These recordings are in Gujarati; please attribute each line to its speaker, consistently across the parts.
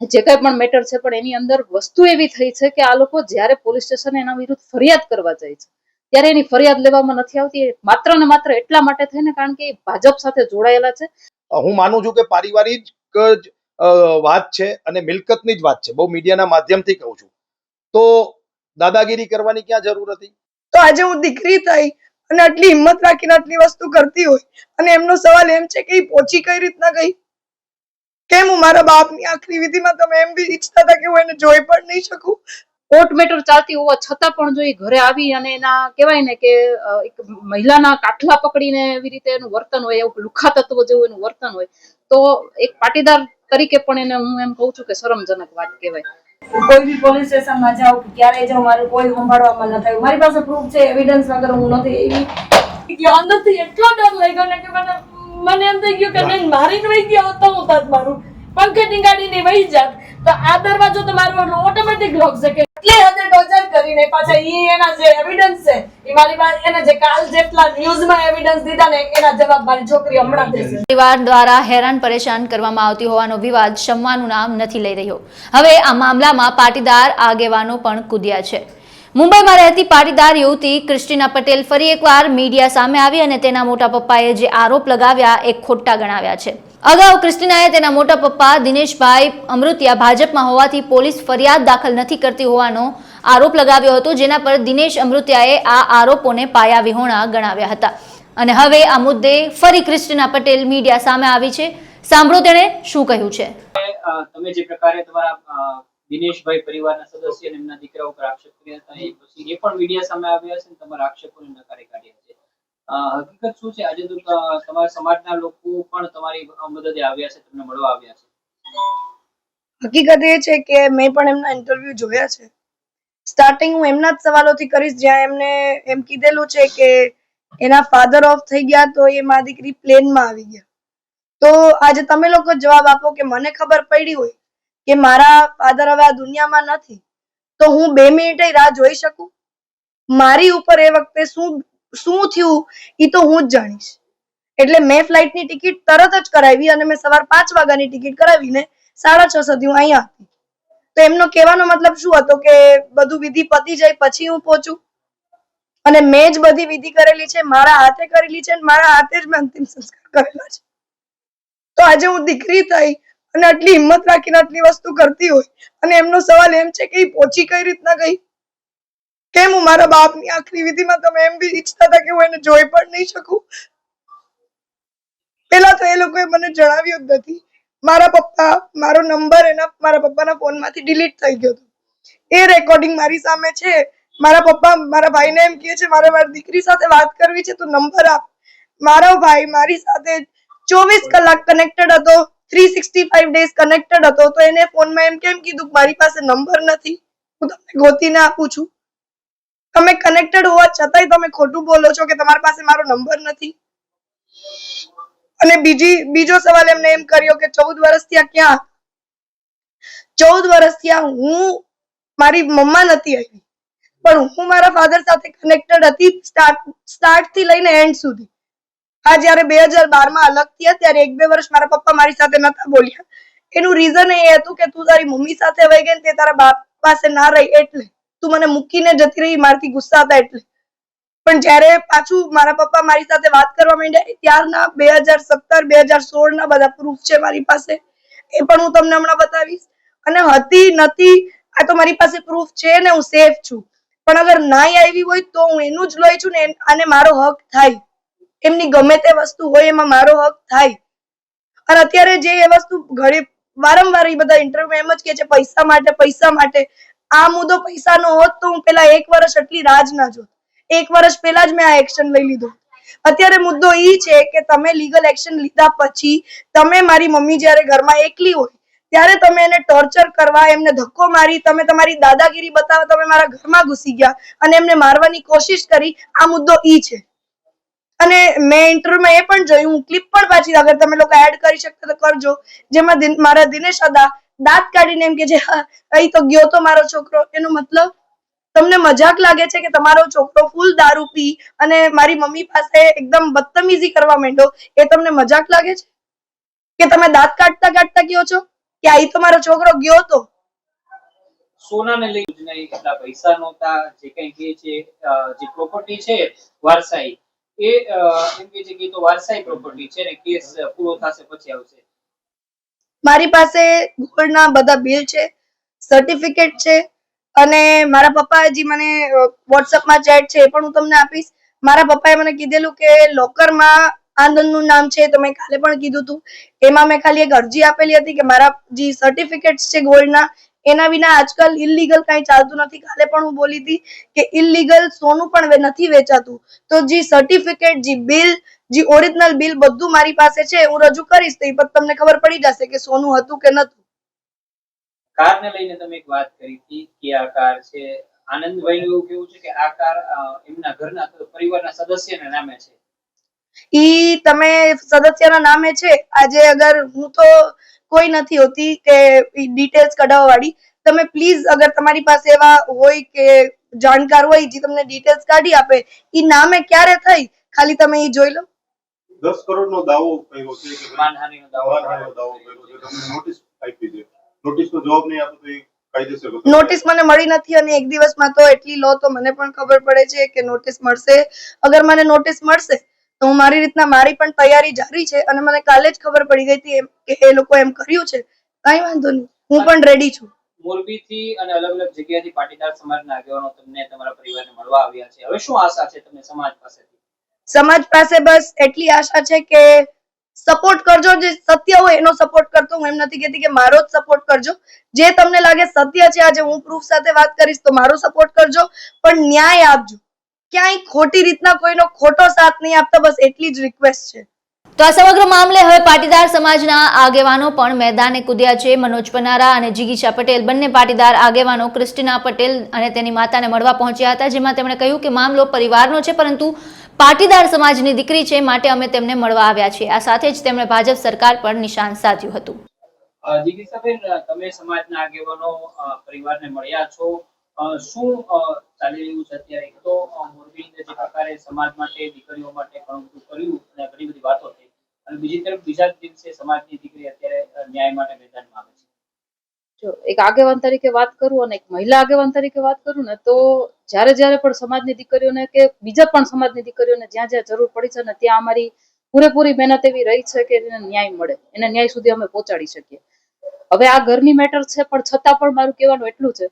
Speaker 1: જે કઈ પણ મેટર છે પણ એની અંદર વસ્તુ એવી થઈ છે કે આ લોકો જ્યારે પોલીસ સ્ટેશન એના વિરુદ્ધ ફરિયાદ કરવા જાય છે. ત્યારે એની ફરિયાદ લેવામાં નથી આવતી એ માત્ર ને માત્ર એટલા માટે થઈને કારણ કે એ ભાજપ સાથે જોડાયેલા છે.
Speaker 2: હું માનું છું કે પારિવારિક જ અ, વાત છે અને મિલકતની જ વાત છે. બહુ મીડિયાના માધ્યમથી કહું છું. તો દાદાગીરી કરવાની ક્યાં જરૂર હતી?
Speaker 3: તો આજે હું દીકરી થઈ અને આટલી હિંમત રાખીને આટલી વસ્તુ કરતી હોય અને એમનો સવાલ એમ છે કે એ પહોંચી કઈ રીતના ગઈ? કેમ હું મારા બાપની આખરી વિધિમાં તમે એમ બી ઈચ્છતા હતા કે હું એને જોઈ પણ નહીં શકું?
Speaker 1: કોર્ટ મેટર ચાલતી હોવા છતાં પણ જો એ ઘરે આવી અને એના કહેવાય ને કે એક મહિલાના કાઠલા પકડીને એવી રીતે એનું વર્તન હોય એવું લુખા તત્વ જેવું એનું વર્તન હોય તો એક પાટીદાર તરીકે પણ એને હું એમ કહું છું કે શરમજનક વાત કહેવાય.
Speaker 4: કોઈ બી પોલીસ સ્ટેશનમાં જાઉં ક્યારે જાઉં મારું કોઈ સંભાળવામાં ન થયું. મારી પાસે પ્રૂફ છે એવિડન્સ વગર હું નથી એવી. કે અંદરથી એટલો ડર લાગ્યો ને કે મને મને એમ થઈ ગયું કે નહીં મારીને વહી ગયો તો હું તત મારું પંખે ટીંગાડીને વહી જાત. તો આ દરવાજો તો મારો ઓટોમેટિક લોક છે કે એટલે હદે ટોર્ચર કરીને પાછા ઈ એના જે એવિડન્સ છે એ મારી પાસે એના જે કાલ જેટલા ન્યૂઝમાં એવિડન્સ દીધા ને એના જવાબ મારી છોકરી હમણાં દેશે.
Speaker 5: પરિવાર દ્વારા હેરાન પરેશાન કરવામાં આવતી હોવાનો વિવાદ શમવાનું નામ નથી લઈ રહ્યો. હવે આ મામલામાં પાટીદાર આગેવાનો પણ કૂદ્યા છે. મુંબઈમાં રહેતી પાટીદાર યુવતી ક્રિસ્ટીના પટેલ ફરી એકવાર મીડિયા સામે આવી અને તેના મોટા પપ્પાએ જે આરોપ લગાવ્યા એ ખોટા ગણાવ્યા છે. અગાઉ ક્રિસ્ટીનાએ તેના મોટા પપ્પા દિનેશભાઈ અમૃતિયા ભાજપમાં હોવાથી પોલીસ ફરિયાદ દાખલ નથી કરતી હોવાનો આરોપ લગાવ્યો હતો, જેના પર દિનેશ અમૃતિયાએ આ આરોપોને પાયા વિહોણા ગણાવ્યા હતા. અને હવે આ મુદ્દે ફરી ક્રિસ્ટીના પટેલ મીડિયા સામે આવી છે. સાંભળો તેણે શું કહ્યું છે.
Speaker 6: તમે જે પ્રકારે તમારા દિનેશભાઈ પરિવારના સદસ્ય અને એમના દીકરા ઉપર આક્ષેપ કર્યા હતા. એ પછી એ પણ મીડિયા સામે આવ્યા છે અને તમારા આક્ષેપોને નકારી કાઢ્યા છે. હકીકત શું છે? આજે તો તમારા સમાજના લોકો પણ તમારી મદદે આવ્યા છે, તમને મળવા આવ્યા છે.
Speaker 3: હકીકત એ છે કે મેં પણ એમના ઇન્ટરવ્યુ જોયા છે. સ્ટાર્ટિંગ હું એમના જ સવાલોથી કરીશ, જ્યાં એમને એમ કીધેલું છે કે એના ફાધર ઓફ થઈ ગયા તો એ મારી દીકરી પ્લેનમાં આવી ગયા. તો આજે તમે લોકો જવાબ આપો કે મને ખબર પડી હોય કે મારા ફાધર હવે આ દુનિયામાં નથી, તો હું બે મિનિટે રાહ જોઈ શકું? મારી ઉપર એ વખતે શું શું થયું એ તો હું જ જાણીશ. એટલે મેં ફ્લાઇટની ટિકિટ તરત જ કરાવી અને મેં સવાર પાંચ વાગ્યાની ટિકિટ કરાવીને સાડા છ સુધી હું અહીંયા હતી. તો એમનો કહેવાનો મતલબ શું હતો કે બધું વિધિ પતી જાય પછી હું પહોંચું? અને મેં જ બધી વિધિ કરેલી છે, મારા હાથે કરેલી છે મારા હાથે જ મેં અંતિમ સંસ્કાર કરેલા છે. તો આજે હું દીકરી થઈ અને આટલી હિંમત રાખીને આટલી વસ્તુ કરતી હોય. અને એમનો સવાલ એમ છે કે એ પહોંચી કઈ રીતના ગઈ? કેમ હું મારા બાપની આખરી વિધિમાં તમે એમ બી ઈચ્છતા હતા કે હું એને જોઈ પણ નહીં શકું? પેલા તો એ લોકોએ મને જણાવ્યું જ નથી. મારા પપ્પા, મારો નંબર એના, મારા પપ્પાના ફોનમાંથી ડિલીટ થઈ ગયો હતો. એ રેકોર્ડિંગ મારી સામે છે. મારા પપ્પા, મારા ભાઈને એમ કહે છે, મારે મારી દીકરી સાથે વાત કરવી છે, તો નંબર આપ. મારો ભાઈ મારી સાથે ચોવીસ કલાક કનેક્ટેડ હતો. Three sixty five days connected હતો. તો એને ફોનમાં એમ કેમ કીધું મારી પાસે નંબર નથી? હું તમને ગોતીને આપું છું. તમે કનેક્ટેડ હોવા છતાંય તમે ખોટું બોલો છો કે તમારી પાસે મારો નંબર નથી? અને બીજી, બીજો સવાલ એમને એમ કર્યો કે ચૌદ વર્ષથી આ ક્યાં? ચૌદ વર્ષથી આ હું મારી મમ્મા નથી આવી. પણ હું મારા ફાધર સાથે કનેક્ટેડ હતી સ્ટાર્ટ સ્ટાર્ટથી લઈને એન્ડ સુધી. આ જ્યારે બે હજાર બારમાં અલગ થયા, ત્યારે એક બે વર્ષ મારા પપ્પા મારી સાથે નતા બોલ્યા. એનું રીઝન એ હતું કે તું તારી મમ્મી સાથે વહી ગઈ તે તારા બાપ પાસે ના રહી એટલે તું મને મૂકીને જતી રહી, મારથી ગુસ્સા હતા એટલે. પણ જ્યારે પાછું મારા પપ્પા મારી સાથે વાત કરવા માંડ્યા ત્યારના બે હજાર સત્તર, બે હજાર સોળ ના બધા પ્રૂફ છે મારી પાસે. એ પણ હું તમને હમણાં બતાવીશ. અને હતી, નથી, આ તો મારી પાસે પ્રૂફ છે ને હું સેફ છું. પણ અગર નાઈ આવી હોય તો હું એનું જ લઈ છું ને અને મારો હક થાય. એમની ગમે તે વસ્તુ હોય એમાં મારો હક થાય. અને અત્યારે જે એ વસ્તુ ઘણી વારંવાર એ બધા ઇન્ટરવ્યુ એમ જ કે છે, પૈસા માટે પૈસા માટે. આ મુદ્દો પૈસાનો હોત તો હું પેલા એક વર્ષ એટલી રાજ ના જોત. એક વર્ષ પહેલા જ મેં આ એક્શન લઈ લીધો. અત્યારે મુદ્દો ઈ છે કે તમે લીગલ એક્શન લીધા પછી તમે મારી મમ્મી જ્યારે ઘરમાં એકલી હોય, ત્યારે તમે એને ટોર્ચર કરવા, એમને ધક્કો મારી, તમે તમારી દાદાગીરી બતાવવા તમે મારા ઘરમાં ઘૂસી ગયા અને એમને મારવાની કોશિશ કરી, આ મુદ્દો ઈ છે. અને મેં ઇન્ટરવ્યુમાં એ પણ જોયું, હું ક્લિપ પણ પાછી અગર તમે લોકો એડ કરી શકતા તો કરજો. જેમાં મારા દિનેશ અદા દાંત કાઢીને એમ કે જે અહીં તો ગયો તો મારો છોકરો. એનો મતલબ, તમને મજાક લાગે છે કે તમારો છોકરો ફૂલ દારૂ પી અને મારી મમ્મી પાસે એકદમ બદતમીઝી કરવા માંડ્યો એ તમને મજાક લાગે છે? કે તમે દાંત કાઢતા કાઢતા ગયો છો? કે અહીં તો મારો છોકરો ગયો તો?
Speaker 6: સોનાને લઈ યોજના એટલા પૈસા નહોતા, જે કઈ કે છે જે પ્રોપર્ટી છે, વારસાઈ એ એમ કે છે કે તો વારસાઈ પ્રોપર્ટી છે ને કેસ પૂરો થશે પછી આવશે.
Speaker 3: મારી પાસે ગોલ્ડના બધા બિલ છે સર્ટિફિકેટ છે, અને મારા પપ્પા હજી મને વોટ્સઅપમાં ચેટ છે એ પણ હું તમને આપીશ. મારા પપ્પાએ મને કીધેલું કે લોકરમાં આનંદનું નામ છે તો મેં કાલે પણ કીધું હતું એમાં મેં ખાલી એક અરજી આપેલી હતી કે મારા જે સર્ટિફિકેટ્સ છે ગોલ્ડના એના વિના આજકાલ ઇલીગલ કાંઈ ચાલતું નથી. કાલે પણ હું બોલી હતી કે ઇલીગલ સોનું પણ નથી વેચાતું. તો જે સર્ટિફિકેટ જે બિલ જે ઓરિજિનલ બિલ બધું મારી પાસે છે હું રજૂ કરીશ તો એ પર તમને ખબર પડી જશે કે સોનું હતું કે નતું.
Speaker 6: કારને લઈને તમે એક વાત કરી હતી કે આ કાર છે. આનંદભાઈ એવું કેવું છે કે આ કાર એમના ઘરના પરિવારના સદસ્યના નામે છે.
Speaker 3: ઈ તમે સદસ્યના નામે છે. આજે અગર હું તો કોઈ નથી હોતી કે ડિટેલ્સ કઢાવવા વાળી તમે પ્લીઝ અગર તમારી પાસે એવા હોય કે જાણકાર હોય જે તમને ડિટેલ્સ કાઢી આપે એ નામે ક્યારે થઈ? ખાલી તમે એ જોઈ લો.
Speaker 7: દસ કરોડ નો દાવો કર્યો છે કે
Speaker 6: માનહાનિનો દાવો
Speaker 7: કર્યો. છે. તમને નોટિસ આપી છે નોટિસ નો જવાબ નહીં આપો તો એ
Speaker 3: નોટિસ મને મળી નથી અને એક દિવસમાં તો એટલી લો તો મને પણ ખબર પડે છે કે નોટિસ મળશે. અગર મને નોટિસ મળશે તો હું મારી રીતના મારી પણ તૈયારી જારી છે અને મને કાલે જ ખબર પડી ગઈ હતી એમ કે એ લોકો એમ કર્યું છે. કઈ વાંધો નહીં. હું પણ રેડી છું.
Speaker 6: મોરબીથી અને અલગ અલગ જગ્યાએથી પાટીદાર સમાજના આગેવાનો તમને તમારા પરિવારને મળવા આવ્યા છે. હવે શું આશા છે તમને સમાજ પાસેથી?
Speaker 3: સમાજ પાસે બસ એટલી આશા છે કે સપોર્ટ કરજો. જે સત્ય હોય એનો સપોર્ટ કરતો. હું એમ નથી કહેતી કે મારો જ સપોર્ટ કરજો. જે તમને લાગે સત્ય છે આજે હું પ્રૂફ સાથે વાત કરીશ તો મારો સપોર્ટ કરજો. પણ ન્યાય આપજો. ક્યાંય ખોટી રીતના કોઈનો ખોટો સાથ નહીં આપતા બસ એટલી જ રિક્વેસ્ટ છે.
Speaker 5: તો આ સમગ્ર મામલે હવે પાટીદાર સમાજના આગેવાનો પણ મેદાને કૂદ્યા છે. મનોજ પનારા અને જીગીશા પટેલ બંને પાટીદાર આગેવાનો ક્રિસ્ટીના પટેલ અને તેની માતાને મળવા પહોંચ્યા હતા જેમાં તેમણે કહ્યું કે મામલો પરિવારનો છે પરંતુ પાટીદાર સમાજની દીકરી છે માટે અમે તેમને મળવા આવ્યા છીએ. આ સાથે જ તેમણે ભાજપ સરકાર પર નિશાન સાધ્યું હતું.
Speaker 6: જીગીશાબેન તમે સમાજના આગેવાનો પરિવારને મળ્યા છો. શું ચાલી રહ્યું છે અત્યારે? તો મોરબીને જે પ્રકારે સમાજ માટે, દીકરીઓ માટે ઘણું બધું કર્યું અને ઘણી બધી વાતો થઈ. અને બીજી તરફ બીજા દિવસે સમાજની દીકરી અત્યારે ન્યાય માટે મેદાનમાં આવે છે.
Speaker 1: જો, એક આગેવાન તરીકે વાત કરું અને એક મહિલા આગેવાન તરીકે વાત કરું ને, તો જ્યારે જ્યારે પણ સમાજની દીકરીઓને કે બીજા પણ સમાજની દીકરીઓને જ્યાં જ્યાં જરૂર પડી છે ને ત્યાં અમારી પૂરેપૂરી મહેનત એવી રહી છે કે એને ન્યાય મળે. એને ન્યાય સુધી અમે પહોંચાડી શકીએ. હવે આ ઘરની મેટર છે, પણ છતાં પણ મારું કહેવાનું એટલું છે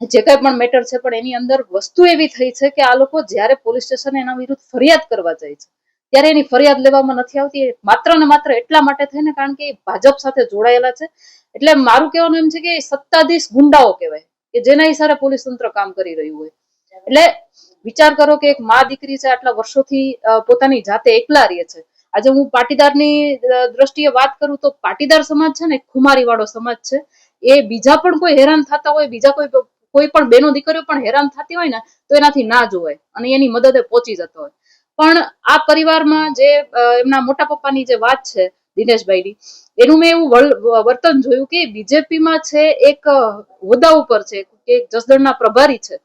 Speaker 1: જે કઈ પણ મેટર છે, પણ એની અંદર વસ્તુ એવી થઈ છે કે આ લોકો જ્યારે પોલીસ સ્ટેશન એના વિરુદ્ધ ફરિયાદ કરવા જાય છે. ત્યારે એની ફરિયાદ લેવામાં નથી આવતી માત્ર ને માત્ર એટલા માટે થઈને કારણ કે એ ભાજપ સાથે જોડાયેલા છે. એટલે મારું કહેવાનું એમ છે કે સત્તાધીશ ગુંડાઓ કહેવાય, કે જેના હિસાબે પોલીસ તંત્ર કામ કરી રહ્યું હોય. એટલે વિચાર કરો કે એક મા દીકરી છે, આટલા વર્ષોથી પોતાની જાતે એકલા રહે છે. આજે હું પાટીદારની દ્રષ્ટિએ વાત કરું તો પાટીદાર સમાજ છે ને ખુમારી વાળો સમાજ છે. એ બીજા પણ કોઈ હેરાન થતા હોય, બીજા કોઈ કોઈ પણ બેનો દીકરીઓ પણ હેરાન થતી હોય ને, તો એનાથી ના જોવાય અને એની મદદે પહોંચી જતો હોય. પણ આ પરિવારમાં જે એમના મોટા પપ્પાની જે વાત છે, દિનેશભાઈની, એનું મેં એવું વર્તન જોયું કે બીજેપીમાં છે એક હોદ્દા ઉપર છે, કે જસદણના પ્રભારી છે.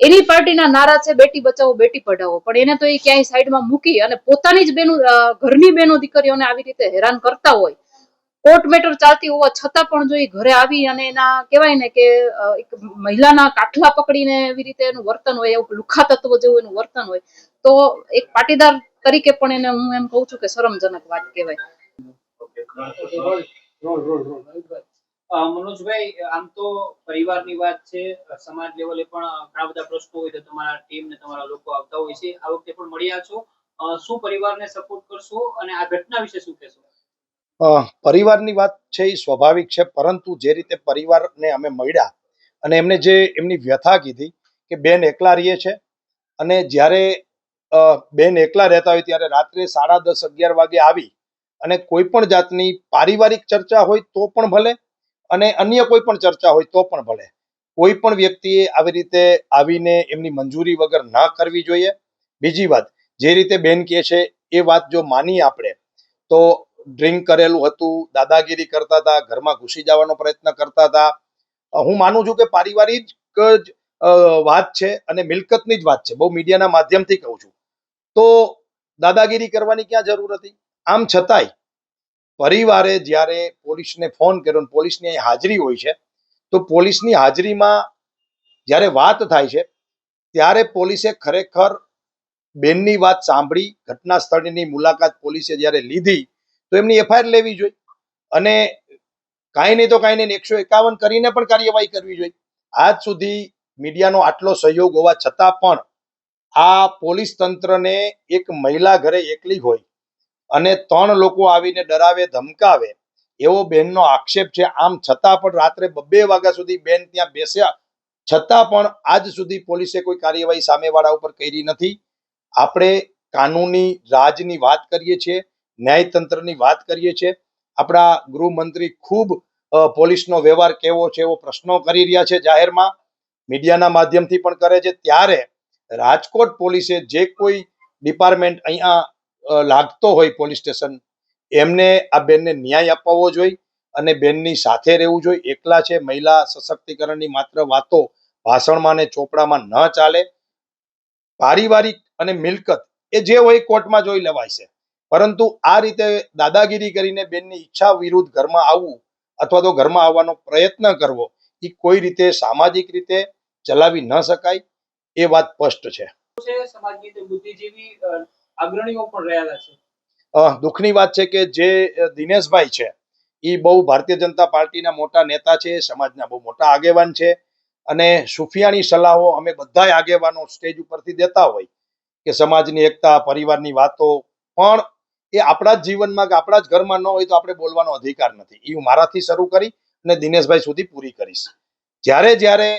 Speaker 1: એની પાર્ટીના નારા છે, બેટી બચાવો, બેટી પઢાવો, પણ એને તો એ ક્યાંય સાઈડમાં મૂકી અને પોતાની જ બેનો ઘરની બેનો દીકરીઓને આવી રીતે હેરાન કરતા હોય કોર્ટ મેટર ચાલતી હોવા છતાં પણ જો એ ઘરે આવી અને એના કહેવાય ને કે એક મહિલાના કાઠલા પકડીને એવી રીતે એનું વર્તન હોય, એવું લુખા તત્વ જેવું એનું વર્તન હોય, તો એક પાટીદાર તરીકે પણ એને હું એમ કહું છું કે શરમજનક વાત કહેવાય.
Speaker 6: મનોજભાઈ, આમ તો પરિવારની વાત છે, સમાજ લેવલે પણ ઘણા બધા પ્રશ્નો હોય તો તમારા ટીમ ને તમારા લોકો આવતા હોય છે. આ વખતે પણ મળ્યા છો. શું પરિવારને સપોર્ટ કરશો અને આ ઘટના વિશે શું કહેશો?
Speaker 2: પરિવારની વાત છે એ સ્વાભાવિક છે, પરંતુ જે રીતે પરિવારને અમે મળ્યા અને એમને જે એમની વ્યથા કીધી કે બેન એકલા રહીએ છે અને જ્યારે બેન એકલા રહેતા હોય ત્યારે રાત્રે સાડા દસ અગિયાર વાગે આવી અને કોઈ પણ જાતની પારિવારિક ચર્ચા હોય તો પણ ભલે અને અન્ય કોઈ પણ ચર્ચા હોય તો પણ ભલે. કોઈ પણ વ્યક્તિએ આવી રીતે આવીને એમની મંજૂરી વગર ના કરવી જોઈએ. બીજી વાત, જે રીતે બેન કહે છે એ વાત જો માની આપણે, તો ડ્રિંક કરેલું હતું, દાદાગીરી કરતા હતા, ઘરમાં ઘૂસી જવાનો પ્રયત્ન કરતા હતા. હું માનું છું કે પારિવારિક જ વાત છે અને મિલકતની જ વાત છે. બહુ મીડિયાના માધ્યમથી કહું છું. તો દાદાગીરી કરવાની ક્યાં જરૂર હતી? આમ છતાંય, પરિવારે જ્યારે પોલીસને ફોન કર્યો પોલીસની અહીં હાજરી હોય છે, તો પોલીસની હાજરીમાં જ્યારે વાત થાય છે, ત્યારે પોલીસે ખરેખર બેનની વાત સાંભળી, ઘટના સ્થળની મુલાકાત પોલીસે જ્યારે લીધી તો એમની એફઆઈઆર લેવી જોઈએ. અને કાંઈ નહીં તો કાંઈ નહીં, એકસો એકાવન કરીને પણ કાર્યવાહી કરવી જોઈએ. આજ સુધી મીડિયાનો આટલો સહયોગ હોવા છતાં પણ આ પોલીસ તંત્રને એક મહિલા ઘરે એકલી હોય અને ત્રણ લોકો આવીને ડરાવે, ધમકાવે, એવો બેનનો આક્ષેપ છે. આમ છતાં પણ રાત્રે બબે વાગ્યા સુધી બેન ત્યાં બેસ્યા. છતાં પણ આજ સુધી પોલીસે કોઈ કાર્યવાહી સામેવાળા ઉપર કરી નથી. આપણે કાનૂની, રાજની વાત કરીએ છીએ. ન્યાયતંત્રની વાત કરીએ છીએ. આપણા ગૃહમંત્રી ખૂબ પોલીસનો વ્યવહાર કેવો છે એવો પ્રશ્નો કરી રહ્યા છે જાહેરમાં. મીડિયાના માધ્યમથી પણ કરે છે. ત્યારે રાજકોટ પોલીસે જે કોઈ ડિપાર્ટમેન્ટ અહીંયા લાગતો હોય પોલીસ સ્ટેશન, એમને આ બેનને ન્યાય અપાવવો જોઈએ અને બેનની સાથે રહેવું જોઈએ. એકલા છે, મહિલા સશક્તિકરણની માત્ર વાતો ભાષણમાં ને ચોપડામાં ન ચાલે. પારિવારિક અને મિલકત એ જે હોય કોર્ટમાં જોઈ લેવાય છે. પરંતુ આ રીતે દાદાગીરી કરીને બેનની ઈચ્છા વિરુદ્ધ ઘરમાં આવવું અથવા તો ઘરમાં આવવાનો પ્રયત્ન કરવો એ કોઈ રીતે સામાજિક રીતે ચલાવી ન શકાય એ વાત સ્પષ્ટ છે. દુઃખની વાત છે કે જે દિનેશભાઈ છે એ બહુ ભારતીય જનતા પાર્ટીના મોટા નેતા છે સમાજના બહુ મોટા આગેવાન છે અને સુફિયાની સલાહો અમે બધાય આગેવાનો સ્ટેજ ઉપરથી દેતા હોય કે સમાજની એકતા પરિવારની વાતો પણ એ આપણા જ જીવનમાં કે આપણા જ ઘરમાં ન હોય તો આપણે બોલવાનો અધિકાર નથી. એ હું મારાથી શરૂ કરી અને દિનેશભાઈ સુધી પૂરી કરીશ. જ્યારે જ્યારે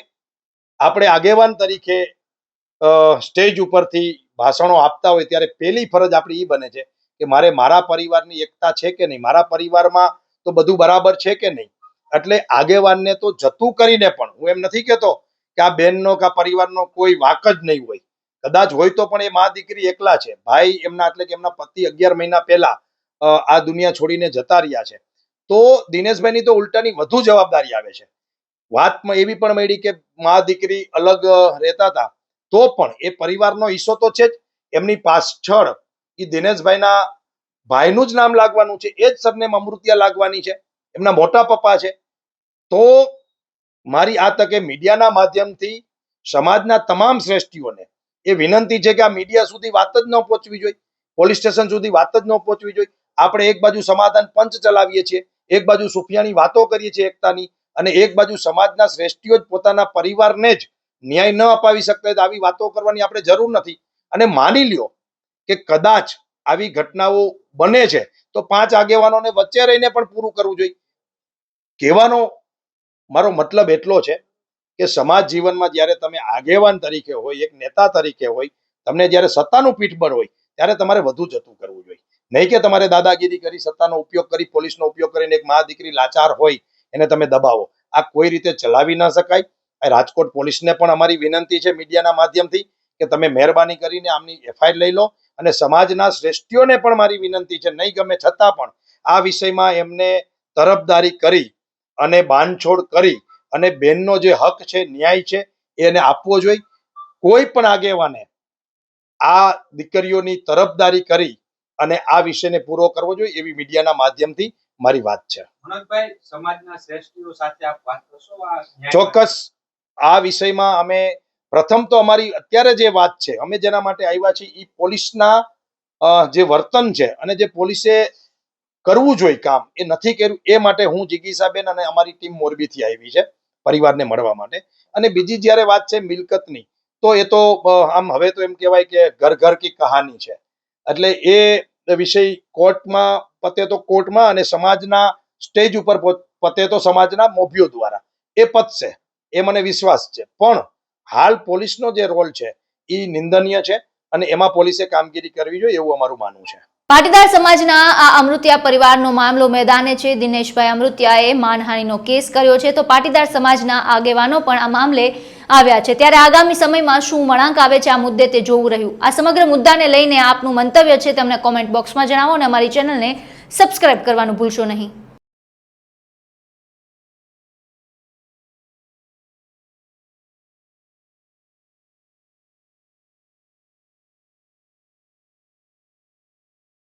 Speaker 2: આપણે આગેવાન તરીકે સ્ટેજ ઉપરથી ભાષણો આપતા હોય ત્યારે પહેલી ફરજ આપણી એ બને છે કે મારે મારા પરિવારની એકતા છે કે નહીં? મારા પરિવારમાં તો બધું બરાબર છે કે નહીં? એટલે આગેવાનને તો જતું કરીને પણ હું એમ નથી કહેતો કે આ બેનનો કે પરિવારનો કોઈ વાક જ નહીં હોય. કદાચ હોય તો પણ એ મા દીકરી એકલા છે. ભાઈ એમના એટલે કે એમના પતિ અગિયાર મહિના પહેલા આ દુનિયા છોડીને જતા રહ્યા છે. તો દિનેશભાઈની તો ઉલટાની વધુ જવાબદારી આવે છે. વાતમાં એવી પણ મળી કે મા દીકરી અલગ રહેતા હતા. તો પણ એ પરિવારનો હિસ્સો તો છે જ. એમની પાછળ એ દિનેશભાઈના ભાઈનું જ નામ લાગવાનું છે. એ જ સરનેમ અમૃતિયા લાગવાની છે. એમના મોટા પપ્પા છે. તો મારી આ તકે મીડિયાના માધ્યમથી સમાજના તમામ શ્રેષ્ઠીઓને એ વિનંતી છે કે આ મીડિયા સુધી વાત જ ન પહોંચવી જોઈએ. પોલીસ સ્ટેશન સુધી વાત જ ન પહોંચવી જોઈએ. આપણે એક બાજુ સમાધાન પંચ ચલાવીએ છીએ, એક બાજુ સુફિયાની વાતો કરીએ છીએ એકતાની, અને એક બાજુ સમાજના શ્રેષ્ઠીઓ જ પોતાના પરિવારને જ ન્યાય ન અપાવી શકતા આવી વાતો કરવાની આપણે જરૂર નથી. અને માની લ્યો કે કદાચ આવી ઘટનાઓ બને છે, તો પાંચ આગેવાનોને વચ્ચે રહીને પણ પૂરું કરવું જોઈએ. કહેવાનો મારો મતલબ એટલો છે કે સમાજ જીવનમાં જ્યારે તમે આગેવાન તરીકે હોય, એક નેતા તરીકે હોય, તમને જ્યારે સત્તાનું પીઠબળ હોય, ત્યારે તમારે વધુ જતું કરવું જોઈએ. નહીં કે તમારે દાદાગીરી કરી, સત્તાનો ઉપયોગ કરી, પોલીસનો ઉપયોગ કરીને એક મા દીકરી લાચાર હોય, એને તમે દબાવો. આ કોઈ રીતે ચલાવી ન શકાય. રાજકોટ પોલીસને પણ અમારી વિનંતી છે મીડિયાના માધ્યમથી કે તમે મહેરબાની કરીને આમની એફઆઈઆર લઈ લો અને સમાજના શ્રેષ્ઠીઓને પણ મારી વિનંતી છે, નહીં ગમે છતાં પણ આ વિષયમાં એમને તરફદારી કરી અને બાંધછોડ કરી અને બેનનો જે હક છે ન્યાય છે એને આપવો જોઈએ. કોઈ પણ આગેવાને આ દીકરીઓની તરફદારી કરી અને આ વિષયને પૂરો કરવો જોઈએ એવી મીડિયાના માધ્યમથી મારી વાત છે. ચોક્કસ. આ વિષયમાં અમે પ્રથમ તો અમારી અત્યારે જે વાત છે અમે જેના માટે આવ્યા છીએ એ પોલીસના જે વર્તન છે અને જે પોલીસે કરવું જોઈએ કામ. એ નથી કર્યું. એ માટે હું જિગીસાબેન અને અમારી ટીમ મોરબીથી આવી છે પરિવારને મળવા માટે. અને બીજી જ્યારે વાત છે મિલકતની, તો એ તો આમ હવે તો એમ કહેવાય કે ઘર ઘર કી કહાની છે. એટલે એ વિષય કોર્ટમાં, પતે તો કોર્ટમાં અને સમાજના સ્ટેજ ઉપર પતે તો સમાજના મોભીઓ દ્વારા. એ પતશે એ મને વિશ્વાસ છે. પણ હાલ પોલીસનો જે રોલ છે એ નિંદનીય છે અને એમાં પોલીસે કામગીરી કરવી જોઈએ એવું અમારું માનવું છે.
Speaker 5: પાટીદાર સમાજના આ અમૃતિયા પરિવારનો મામલો મેદાને છે. દિનેશભાઈ અમૃતિયાએ માનહાનિનો કેસ કર્યો છે. તો પાટીદાર સમાજના આગેવાનો પણ આ મામલે આવ્યા છે. ત્યારે આગામી સમયમાં શું વળાંક આવે છે આ મુદ્દે તે જોવું રહ્યું. આ સમગ્ર મુદ્દાને લઈને આપનું મંતવ્ય છે. તમને કોમેન્ટ બોક્સમાં જણાવો અને અમારી ચેનલને સબસ્ક્રાઇબ કરવાનું ભૂલશો નહીં.